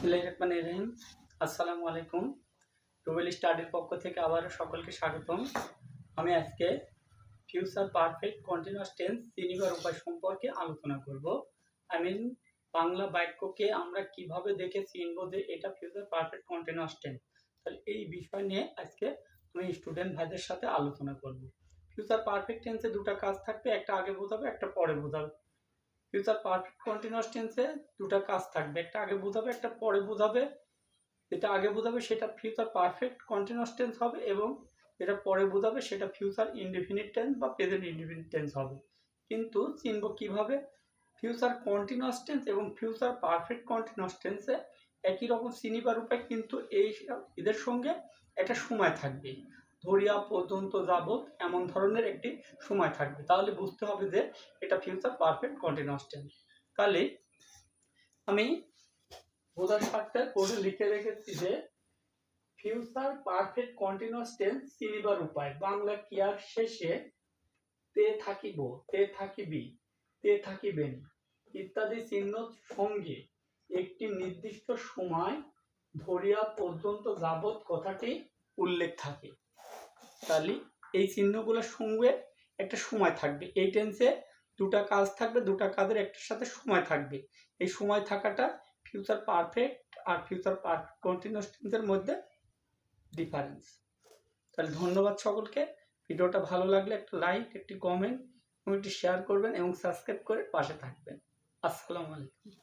বিসমিল্লাহির আসসালামু আলাইকুম। রুবেল স্টাডির পক্ষ থেকে আবার সকলকে স্বাগতম। আমি আজকে ফিউচার পারফেক্ট কন্টিনিউয়াস টেন্স চিনিবার উপায় সম্পর্কে আলোচনা করব। আই মিন, বাংলা বাক্যকে আমরা কীভাবে দেখে চিনব যে এটা ফিউচার পারফেক্ট কন্টিনিউয়াস টেন্স। তাহলে এই বিষয় নিয়ে আজকে আমি স্টুডেন্ট ভাইদের সাথে আলোচনা করব। ফিউচার পারফেক্ট টেন্সে দুটো কাজ থাকবে, একটা আগে বোঝাবে, একটা পরে বোঝাবে। ফিউচার পারফেক্ট কন্টিনিউয়াস টেন্সে কাজ থাকবে। একটা আগে বোঝাবে, একটা পরে বোঝাবে। যেটা আগে বোঝাবে সেটা ফিউচার পারফেক্ট কন্টিনিউয়াস টেন্স হবে এবং যেটা পরে বোঝাবে সেটা ফিউচার ইনডিফিনিট টেন্স বা প্রেজেন্ট ইনডিফিনিট টেন্স হবে। কিন্তু চিনব কীভাবে? ফিউচার কন্টিনিউয়াস টেন্স এবং ফিউচার পারফেক্ট কন্টিনিউয়াস টেন্সে একই রকম চিনিবার উপায় কিন্তু এই এদের সঙ্গে একটা সময় থাকবে ধরিয়া পর্যন্ত যাবত এমন ধরনের একটি সময় থাকবে। তাহলে বুঝতে হবে যে এটা ফিউচার পারফেক্ট কন্টিনিউয়াস টেন্স তাহলে আমি বোঝার স্বার্থে কোডে লিখে রেখেছি যে ফিউচার পারফেক্ট কন্টিনিউয়াস টেন্স চিনিবার উপায়। বাংলা ক্রিয়ার শেষে তে থাকিব, তে থাকিবি, তে থাকিবেন ইত্যাদি চিহ্ন সঙ্গে একটি নির্দিষ্ট সময় ধরিয়া পর্যন্ত যাবত কথাটি উল্লেখ থাকে। তাহলে এই চিহ্নগুলোর সঙ্গে একটা সময় থাকবে। এই টেন্সে দুটা কাজ থাকবে, দুটা কাজের একটার সাথে সময় থাকবে। এই সময় থাকাটা ফিউচার পারফেক্ট আর ফিউচার পারফেক্ট কন্টিনিউয়াস টেন্সের মধ্যে ডিফারেন্স তাহলে ধন্যবাদ সকলকে। ভিডিওটা ভালো লাগলে একটা লাইক একটি কমেন্ট এবং একটি শেয়ার করবেন এবং সাবস্ক্রাইব করে পাশে থাকবেন। আসসালামু আলাইকুম।